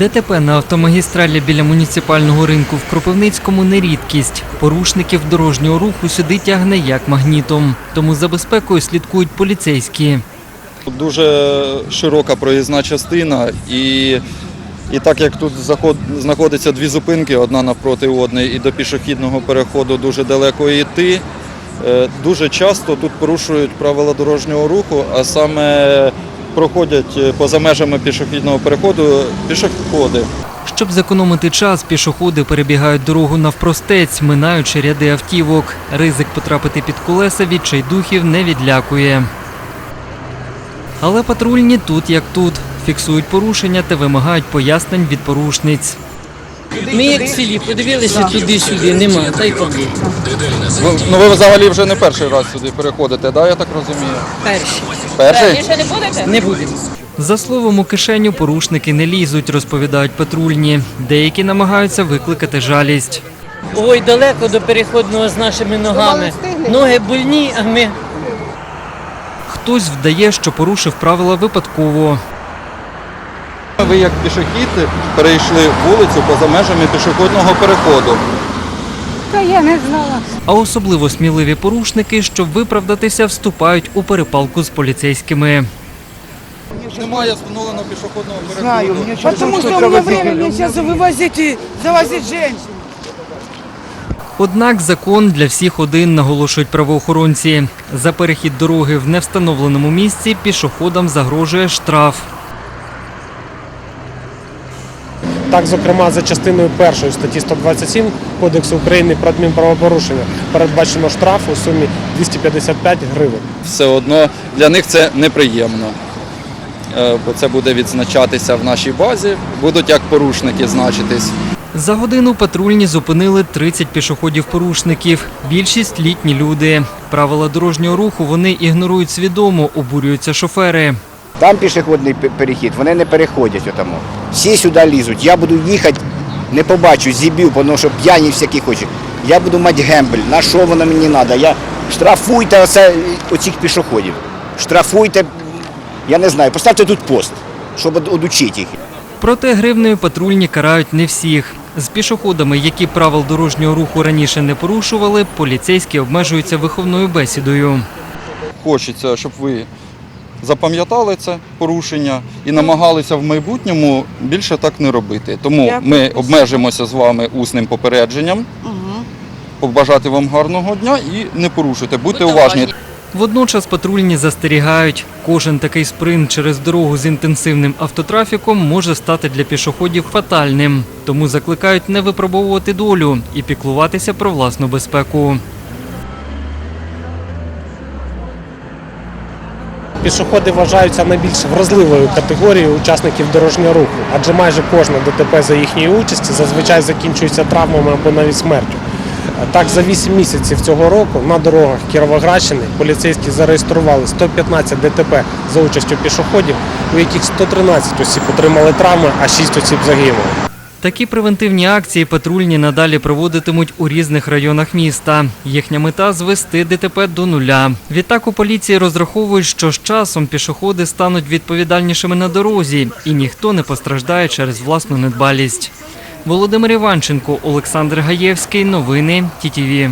ДТП на автомагістралі біля муніципального ринку в Кропивницькому не рідкість. Порушників дорожнього руху сюди тягне як магнітом. Тому за безпекою слідкують поліцейські. Дуже широка проїзна частина, і, і так як тут знаходиться дві зупинки, одна навпроти одної, і до пішохідного переходу дуже далеко йти, е, дуже часто тут порушують правила дорожнього руху, а саме проходять е, поза межами пішохідного переходу пішоходи. Щоб зекономити час, пішоходи перебігають дорогу навпростець, минаючи ряди автівок. Ризик потрапити під колеса відчайдухів не відлякує. Але патрульні тут як тут. Фіксують порушення та вимагають пояснень від порушниць. Ми як в селі подивилися туди-сюди, нема, та й. Ви, ну ви взагалі вже не перший раз сюди переходите, да, я так розумію? Перші. Перший? Не будемо. За словом, у кишеню порушники не лізуть, розповідають патрульні. Деякі намагаються викликати жалість. Ой, далеко до переходного з нашими ногами. Ноги больні, а ми Хтось вдає, що порушив правила випадково. Ви як пішохід перейшли вулицю поза межами пішохідного переходу. Та я не знала. А особливо сміливі порушники, щоб виправдатися, вступають у перепалку з поліцейськими. Немає встановленого пішохідного переходу. Знаю, мне Потому что у меня времени сейчас вывозить и завозить женщин. Однак закон для всіх один, наголошують правоохоронці. За перехід дороги в невстановленому місці пішоходам загрожує штраф. Так, зокрема, за частиною першої статті 127 Кодексу України про адмінправопорушення передбачено штраф у сумі 255 гривень. Все одно для них це неприємно. Е, Бо це буде відзначатися в нашій базі, будуть як порушники значитись. За годину патрульні зупинили 30 пішоходів-порушників. Більшість літні люди. Правила дорожнього руху вони ігнорують свідомо, обурюються шофери. Там пішохідний перехід, вони не переходять отому. Всі сюди лізуть. Я буду їхати, не побачу, зіб'ю, тому що п'яні всякі хочуть. Я буду мати гембель. На що воно мені треба? Я штрафуйте оце, оцих пішоходів. Штрафуйте, я не знаю, поставте тут пост, щоб од- одучити їх. Проте гривнею патрульні карають не всіх. З пішоходами, які правил дорожнього руху раніше не порушували, поліцейські обмежуються виховною бесідою. Хочеться, щоб ви запам'ятали це порушення і намагалися в майбутньому більше так не робити. Тому ми обмежимося з вами усним попередженням. Побажати вам гарного дня і не порушуйте, будьте уважні. Водночас патрульні застерігають, кожен такий спринт через дорогу з інтенсивним автотрафіком може стати для пішоходів фатальним. Тому закликають не випробовувати долю і піклуватися про власну безпеку. Пішоходи вважаються найбільш вразливою категорією учасників дорожнього руху, адже майже кожне ДТП за їхньої участі зазвичай закінчується травмами або навіть смертю. Так, за 8 місяців цього року на дорогах Кіровоградщини поліцейські зареєстрували 115 ДТП за участю пішоходів, у яких 113 осіб отримали травми, а 6 осіб загинули. Такі превентивні акції патрульні надалі проводитимуть у різних районах міста. Їхня мета звести ДТП до нуля. Відтак у поліції розраховують, що з часом пішоходи стануть відповідальнішими на дорозі, і ніхто не постраждає через власну недбалість. Володимир Іванченко, Олександр Гаєвський. Новини ТІТІВІ.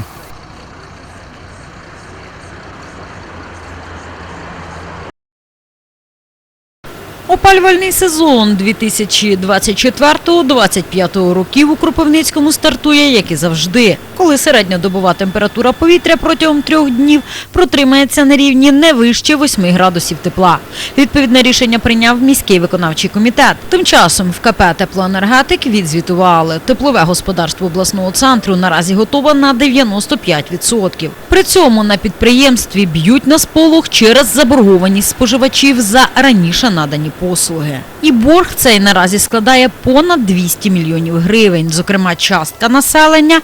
Опалювальний сезон 2024-2025 років у Кропивницькому стартує, як і завжди, коли середньодобова температура повітря протягом трьох днів протримається на рівні не вище 8 градусів тепла. Відповідне рішення прийняв міський виконавчий комітет. Тим часом в КП «Теплоенергетик» відзвітували. Теплове господарство обласного центру наразі готове на 95%. При цьому на підприємстві б'ють на сполох через заборгованість споживачів за раніше надані послуги. І борг цей наразі складає понад 200 мільйонів гривень. Зокрема, частка населення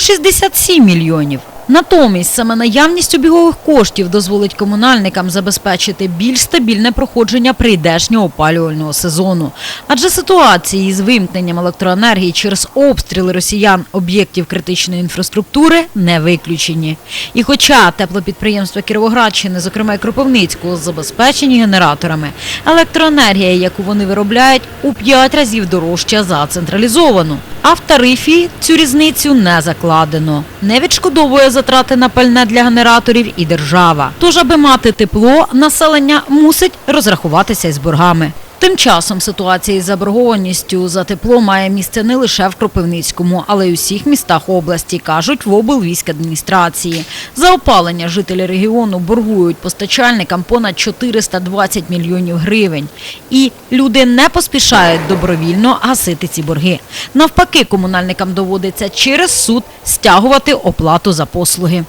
167 мільйонів. Натомість саме наявність обігових коштів дозволить комунальникам забезпечити більш стабільне проходження прийдешнього опалювального сезону. Адже ситуації з вимкненням електроенергії через обстріли росіян об'єктів критичної інфраструктури не виключені. І хоча теплопідприємства Кіровоградщини, зокрема і Кропивницького, забезпечені генераторами, електроенергія, яку вони виробляють, у 5 разів дорожча за централізовану. А в тарифі цю різницю не закладено. Не відшкодовує затрати на пальне для генераторів і держава. Тож, аби мати тепло, населення мусить розрахуватися із боргами. Тим часом ситуація із заборгованістю за тепло має місце не лише в Кропивницькому, але й у всіх містах області, кажуть в облвійськадміністрації. За опалення жителі регіону боргують постачальникам понад 420 мільйонів гривень. І люди не поспішають добровільно гасити ці борги. Навпаки, комунальникам доводиться через суд стягувати оплату за послуги.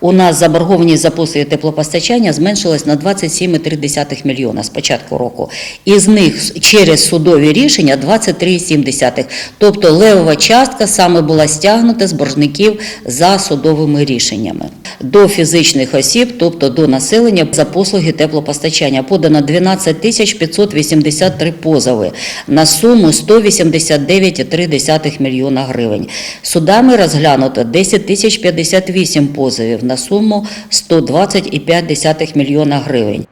У нас заборгованість за послуги теплопостачання зменшилась на 27,3 мільйона з початку року. Із них через судові рішення 23,7. Тобто левова частка саме була стягнута з боржників за судовими рішеннями. До фізичних осіб, тобто до населення за послуги теплопостачання подано 12 тисяч 583 позови на суму 189,3 мільйона гривень. Судами розглянуто 10 тисяч 58 позовів на суму 120,5 мільйона гривень.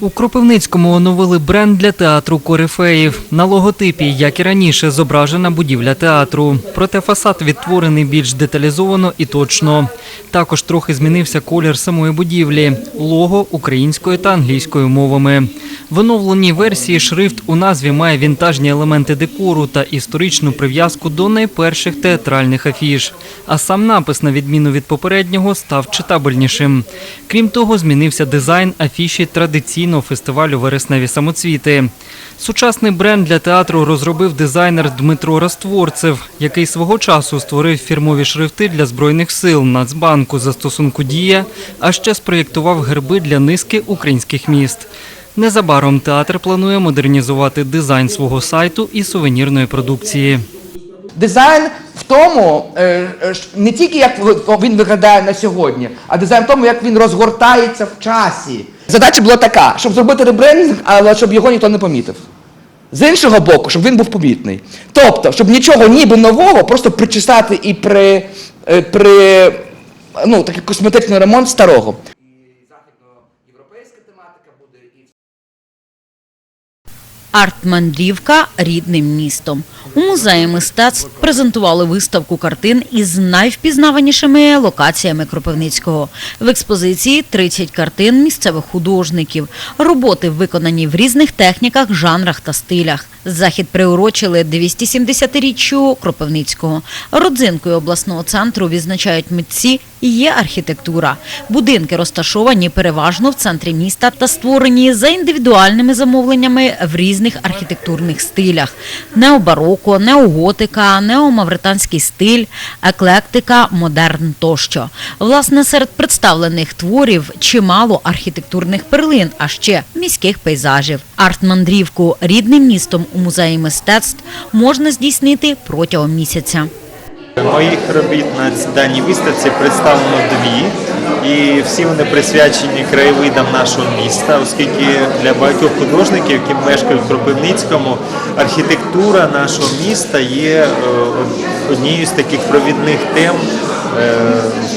У Кропивницькому оновили бренд для театру Корифеїв. На логотипі, як і раніше, зображена будівля театру. Проте фасад відтворений більш деталізовано і точно. Також трохи змінився колір самої будівлі лого українською та англійською мовами. В оновленій версії шрифт у назві має вінтажні елементи декору та історичну прив'язку до найперших театральних афіш. А сам напис, на відміну від попереднього, став читабельнішим. Крім того, змінився дизайн афіші традиційного фестивалю Вересневі самоцвіти. Сучасний бренд для театру розробив дизайнер Дмитро Растворцев, який свого часу створив фірмові шрифти для збройних сил Нацбанку застосунку Дія, а ще спроєктував герби для низки українських міст. Незабаром театр планує модернізувати дизайн свого сайту і сувенірної продукції. Дизайн в тому, е, е, не тільки як він виглядає на сьогодні, а дизайн в тому, як він розгортається в часі. Задача була така, щоб зробити ребрендинг, але щоб його ніхто не помітив. З іншого боку, щоб він був помітний. Тобто, щоб нічого ніби нового, просто причесати і при, е, при ну, такий косметичний ремонт старого. Арт-мандрівка рідним містом. У музеї мистецтв презентували виставку картин із найвпізнаванішими локаціями Кропивницького. В експозиції 30 картин місцевих художників. Роботи виконані в різних техніках, жанрах та стилях. Захід приурочили 270-річчю Кропивницького. Родзинкою обласного центру відзначають митці є архітектура. Будинки розташовані переважно в центрі міста та створені за індивідуальними замовленнями в різних архітектурних стилях: необароко, неоготика, неомавританський стиль, еклектика, модерн тощо. Власне, серед представлених творів чимало архітектурних перлин, а ще міських пейзажів. Арт-мандрівку рідним містом у музеї мистецтв можна здійснити протягом місяця. Моїх робіт на даній виставці представлено дві, і всі вони присвячені краєвидам нашого міста, оскільки для багатьох художників, які мешкають в Кропивницькому, архітектура нашого міста є е, однією з таких провідних тем е,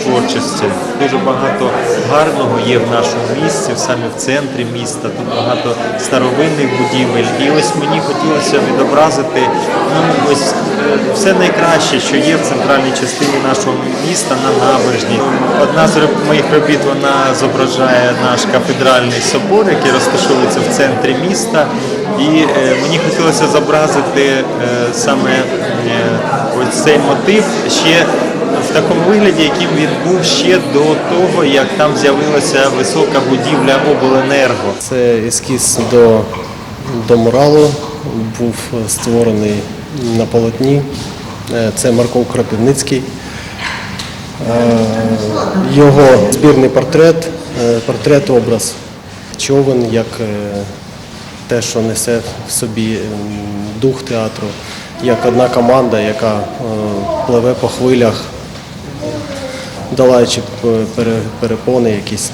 творчості. Дуже багато гарного є в нашому місті, саме в центрі міста. Тут багато старовинних будівель. І ось мені хотілося відобразити ну, ось е, все найкраще, що є в центральній частині нашого міста на набережні. Одна з моїх робіт вона зображає наш кафедральний собор, який розташовується в центрі міста. І е, мені хотілося зобразити е, саме ось цей мотив ще в такому вигляді, яким він був ще до того, як там з'явилася висока будівля обленерго. Це ескіз до, до муралу, був створений на полотні. Е, Це Марко Кропивницький. Е, Його збірний портрет, е, портрет-образ, човен як те, що несе в собі дух театру, як одна команда, яка пливе по хвилях, долаючи пере- перепони якісь.